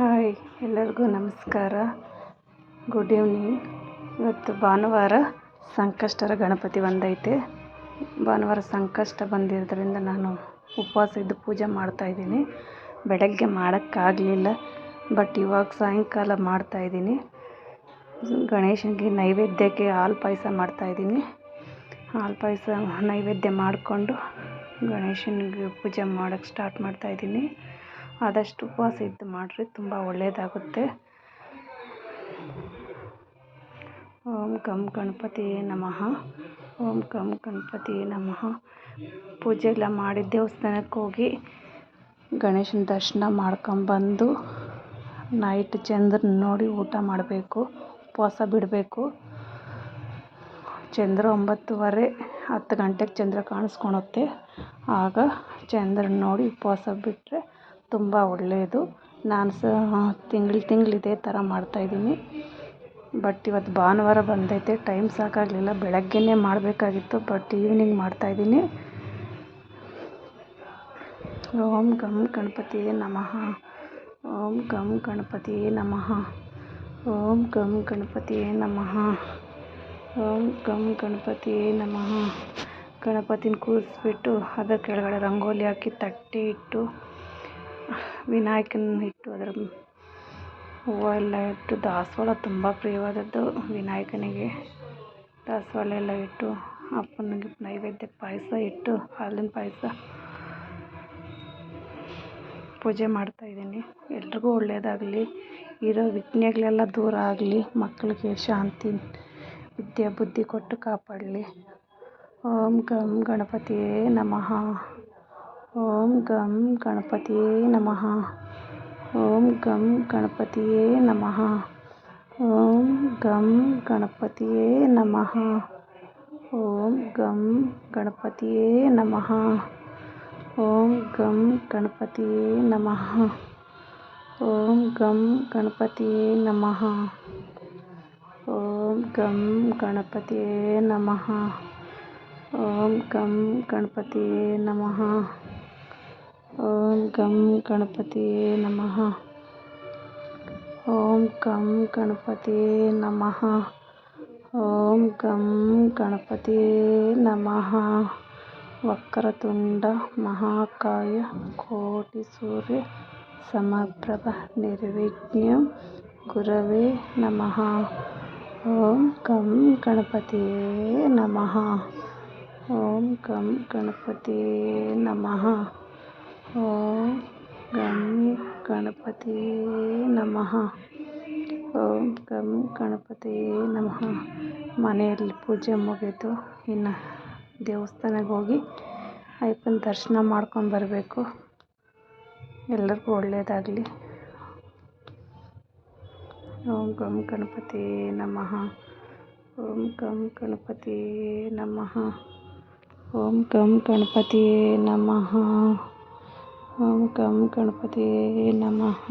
Hi, ಎಲ್ಲರಿಗೂ ನಮಸ್ಕಾರ. Good evening ಇವತ್ತು ಭಾನುವಾರ ಸಂಕಷ್ಟರ ಗಣಪತಿ ಬಂದೈತೆ. ಭಾನುವಾರ ಸಂಕಷ್ಟ ಬಂದಿರೋದ್ರಿಂದ ನಾನು ಉಪವಾಸ ಇದ್ದು ಪೂಜೆ ಮಾಡ್ತಾಯಿದ್ದೀನಿ ಬೆಳಗ್ಗೆ ಮಾಡೋಕ್ಕಾಗಲಿಲ್ಲ ಬಟ್ ಇವಾಗ ಸಾಯಂಕಾಲ ಮಾಡ್ತಾಯಿದ್ದೀನಿ ಗಣೇಶನಿಗೆ ನೈವೇದ್ಯಕ್ಕೆ ಹಾಲು ಪಾಯಸ ಮಾಡ್ತಾಯಿದ್ದೀನಿ ಹಾಲು ಪಾಯಸ ನೈವೇದ್ಯ ಮಾಡಿಕೊಂಡು ಗಣೇಶನಿಗೆ ಪೂಜೆ ಮಾಡೋಕ್ಕೆ ಸ್ಟಾರ್ಟ್ ಮಾಡ್ತಾಯಿದ್ದೀನಿ ಆದಷ್ಟು ಉಪವಾಸ ಇದ್ದು ಮಾಡಿರಿ ತುಂಬ ಒಳ್ಳೆಯದಾಗುತ್ತೆ ಓಂ ಕಂ ಗಣಪತಿ ನಮಃ. ಓಂ ಕಂ ಗಣಪತಿ ನಮಃ. ಪೂಜೆ ಮಾಡಿ ದೇವಸ್ಥಾನಕ್ಕೆ ಹೋಗಿ ಗಣೇಶನ ದರ್ಶನ ಮಾಡ್ಕೊಂಬಂದು ನೈಟ್ ಚಂದ್ರನ ನೋಡಿ ಊಟ ಮಾಡಬೇಕು, ಉಪವಾಸ ಬಿಡಬೇಕು. ಚಂದ್ರ ಒಂಬತ್ತುವರೆ, ಹತ್ತು ಗಂಟೆಗೆ ಚಂದ್ರ ಕಾಣಿಸ್ಕೊಳುತ್ತೆ ಆಗ ಚಂದ್ರನ ನೋಡಿ ಉಪವಾಸ ಬಿಟ್ಟರೆ ತುಂಬ ಒಳ್ಳೆಯದು. ನಾನು ಸಹ ತಿಂಗ್ಳು ತಿಂಗ್ಳು ಇದೇ ಥರ ಮಾಡ್ತಾಯಿದ್ದೀನಿ ಬಟ್ ಇವತ್ತು ಭಾನುವಾರ ಬಂದೈತೆ, ಟೈಮ್ ಸಾಕಾಗಲಿಲ್ಲ. ಬೆಳಗ್ಗೆನೇ ಮಾಡಬೇಕಾಗಿತ್ತು ಬಟ್ ಈವ್ನಿಂಗ್ ಮಾಡ್ತಾಯಿದ್ದೀನಿ ಓಂ ಗಂ ಗಣಪತಿಯೇ ನಮಃ. ಓಂ ಗಂ ಗಣಪತಿಯೇ ನಮಃ. ಓಂ ಗಂ ಗಣಪತಿಯೇ ನಮಃ. ಓಂ ಗಂ ಗಣಪತಿಯೇ ನಮಃ. ಗಣಪತಿನ ಕೂರಿಸ್ಬಿಟ್ಟು, ಅದರ ಕೆಳಗಡೆ ರಂಗೋಲಿ ಹಾಕಿ ತಟ್ಟೆ ಇಟ್ಟು ವಿನಾಯಕನ ಇಟ್ಟು ಅದರ ಹೂವು ಎಲ್ಲ ಇಟ್ಟು ದಾಸವಾಳ ತುಂಬ ಪ್ರಿಯವಾದದ್ದು ವಿನಾಯಕನಿಗೆ. ದಾಸವಾಳ ಎಲ್ಲ ಇಟ್ಟು ಅಪ್ಪನಿಗೆ ನೈವೇದ್ಯ ಪಾಯಸ ಇಟ್ಟು ಹಾಲಿನ ಪಾಯಸ ಪೂಜೆ ಮಾಡ್ತಾಯಿದ್ದೀನಿ ಎಲ್ರಿಗೂ ಒಳ್ಳೆಯದಾಗಲಿ, ಇರೋ ವಿಘ್ನಗಳೆಲ್ಲ ದೂರ ಆಗಲಿ, ಮಕ್ಕಳಿಗೆ ಶಾಂತಿ, ವಿದ್ಯೆ ಬುದ್ಧಿ ಕೊಟ್ಟು ಕಾಪಾಡಲಿ. ಓಂ ಗಂ ಗಣಪತಿಯೇ ನಮಃ. ಓಂ ಗಂ ಗಣಪತಿಯೇ ನಮಃ ಓಂ ಗಂ ಗಣಪತಿಯೇ ನಮಃ ಓಂ ಗಂ ಗಣಪತಿಯೇ ನಮಃ ಓಂ ಗಂ ಗಣಪತಿಯೇ ನಮಃ ಓಂ ಗಂ ಗಣಪತಿಯೇ ನಮಃ ಓಂ ಗಂ ಗಣಪತಿಯೇ ನಮಃ ಓಂ ಗಂ ಗಣಪತಿಯೇ ನಮಃ ಓಂ ಗಂ ಗಣಪತಿಯೇ ನಮಃ ఓం కం గణపతి నమ. ఓం కం గణపతి నమ. ఓం కం గణపతి నమ. వక్రతుండ మహాకాయ కోటి సూర్య సమప్రభ నిర్విఘ్నం గురవే నమ. ఓం కం గణపతి నమ. ఓం కం గణపతి నమ. ಓಂ ಗಂ ಗಣಪತಿಯೇ ನಮಃ. ಓಂ ಗಂ ಗಣಪತಿಯೇ ನಮಃ. ಮನೆಯಲ್ಲಿ ಪೂಜೆ ಮುಗೀತು ಇನ್ನು ದೇವಸ್ಥಾನಕ್ಕೆ ಹೋಗಿ ಅಯ್ಯಪ್ಪನ ದರ್ಶನ ಮಾಡ್ಕೊಂಡು ಬರಬೇಕು. ಎಲ್ಲರಿಗೂ ಒಳ್ಳೆಯದಾಗಲಿ. ಓಂ ಗಂ ಗಣಪತಿಯೇ ನಮಃ. ಓಂ ಗಂ ಗಣಪತಿಯೇ ನಮಃ. ಓಂ ಗಂ ಗಣಪತಿಯೇ ನಮಃ. गं गणपतये नमः